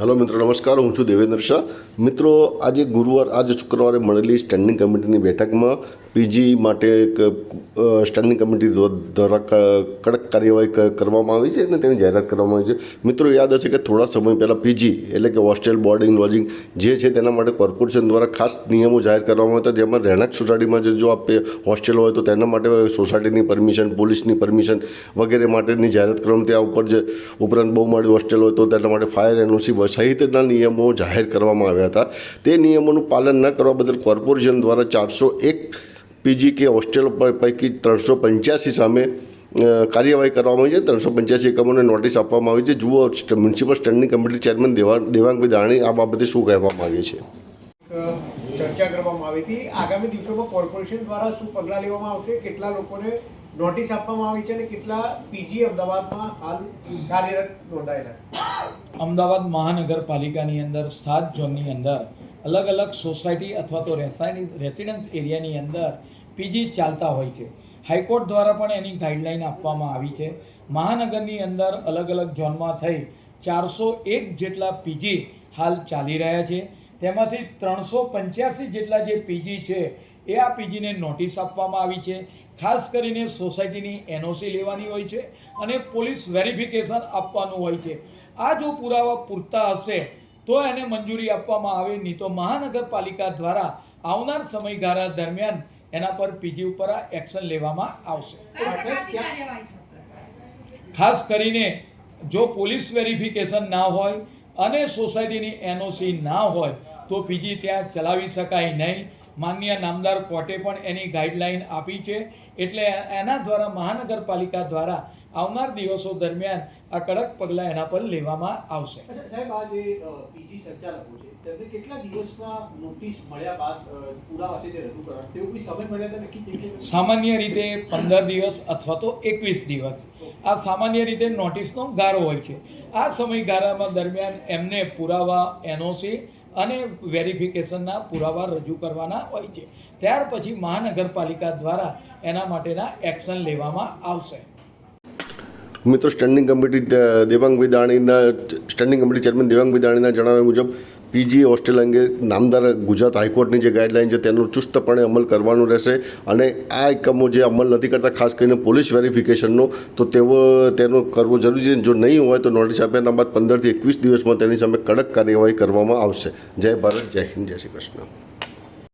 Hello મિત્રો, નમસ્કાર. હું છું દેવેન્દ્ર શાહ. મિત્રો, આજે ગુરુવાર, આજે શુક્રવારે મળેલી સ્ટેન્ડિંગ કમિટીની બેઠકમાં પીજી માટે એક સ્ટેન્ડિંગ કમિટી દ્વારા કડક કાર્યવાહી કરવામાં આવી છે અને તેની જાહેરાત કરવામાં આવી છે. મિત્રો, યાદ હશે કે થોડા સમય પહેલાં પીજી, એટલે કે હોસ્ટેલ બોર્ડિંગ લોજિંગ જે છે તેના માટે કોર્પોરેશન દ્વારા ખાસ નિયમો જાહેર કરવામાં હતા, જેમાં રહેણાંક સોસાયટીમાં જે આપ હોસ્ટેલ હોય તો તેના માટે સોસાયટીની પરમિશન, પોલીસની પરમિશન વગેરે માટેની જાહેરાત કરવામાં ત્યાં ઉપર જે ઉપરાંત બહુમાળી હોસ્ટેલ હોય તો તેના માટે ફાયર એનઓસી સહિતના નિયમો જાહેર કરવામાં આવ્યા હતા. તે નિયમોનું પાલન ન કરવા બદલ કોર્પોરેશન દ્વારા ચારસો એક પીજી કે હોસ્ટેલ પર પૈકી ત્રણસો પંચ્યાસી સામે કાર્યવાહી કરવામાં આવી છે. ત્રણસો પંચ્યાસી એકમોને નોટિસ આપવામાં આવી છે. જુઓ મ્યુનિસિપલ સ્ટેન્ડિંગ કમિટી ચેરમેન દેવા દેવાંગભાઈ દાણી આ બાબતે શું કહેવા માંગે છે? ચર્ચા કરવામાં આવી હતી. આગામી દિવસોમાં કોર્પોરેશન દ્વારા શું પગલાં લેવામાં આવશે? કેટલા લોકોને નોટિસ આપવામાં આવી છે અને કેટલા પીજી અમદાવાદમાં હાલ કાર્યરત નોંધાયેલા અમદાવાદ મહાનગરપાલિકાની અંદર સાત ઝોનની અંદર અલગ અલગ સોસાયટી અથવા તો રેસાયની રેસિડન્સ એરિયાની અંદર પીજી ચાલતા હોય છે. હાઈકોર્ટ દ્વારા પણ એની ગાઈડલાઈન આપવામાં આવી છે. મહાનગરની અંદર અલગ અલગ ઝોનમાં થઈ ચારસો એક જેટલા પીજી હાલ ચાલી રહ્યા છે. તેમાંથી ત્રણસો પંચ્યાસી જેટલા જે પીજી છે, એ આ પીજીને નોટિસ આપવામાં આવી છે. ખાસ કરીને સોસાયટીની એનઓસી લેવાની હોય છે અને પોલીસ વેરિફિકેશન આપવાનું હોય છે. આ જો પુરાવા પૂરતા હશે તો એને મંજૂરી આપવામાં આવે નહીં તો મહાનગરપાલિકા દ્વારા આવનાર સમયગાળા દરમિયાન એના પર પીજી ઉપર આ એક્શન લેવામાં આવશે. ખાસ કરીને જો પોલીસ વેરિફિકેશન ના હોય અને સોસાયટીની એનઓસી ના હોય તો પીજી ત્યાં ચલાવી શકાય નહીં. માન્ય નામદાર કોર્ટે પણ એની ગાઈડલાઈન આપી છે. એટલે એના દ્વારા મહાનગરપાલિકા દ્વારા આવનાર દિવસો દરમિયાન આ કડક પગલાં એના પર લેવામાં આવશે. સાહેબ આ જે પીજી સંચાલકો છે તેમને કેટલા દિવસમાં નોટિસ મળ્યા બાદ પુરાવા છે તે રજૂ કરવા તેવું કોઈ સમય મર્યાદા નક્કી થઈ સામાન્ય રીતે પંદર દિવસ અથવા તો એકવીસ દિવસ. આ સામાન્ય રીતે નોટિસનો ગાળો હોય છે. આ સમયગાળામાં દરમિયાન એમને પુરાવા એનઓસી અને વેરિફિકેશનના પુરાવા રજૂ કરવાના હોય છે. ત્યાર પછી મહાનગરપાલિકા દ્વારા એના માટેના એક્શન લેવામાં આવશે. મિત્રો સ્ટેન્ડિંગ કમિટી દેવાંગભાઈ દાણીના સ્ટેન્ડિંગ કમિટી ચેરમેન દેવાંગભાઈ દાણીના જણાવ્યા મુજબ, પીજી હોસ્ટેલ અંગે નામદાર ગુજરાત હાઈકોર્ટની જે ગાઈડલાઈન છે, તેનો ચુસ્તપણે અમલ કરવાનો રહેશે અને આ એકમો જે અમલ નથી કરતા, ખાસ કરીને પોલીસ વેરિફિકેશનનો, તો તેઓ તેનો કરવો જરૂરી છે. જો નહીં હોય તો નોટિસ આપ્યાના બાદ પંદરથી એકવીસ દિવસમાં તેની સામે કડક કાર્યવાહી કરવામાં આવશે. જય ભારત, જય હિન્દ, જય શ્રી કૃષ્ણ.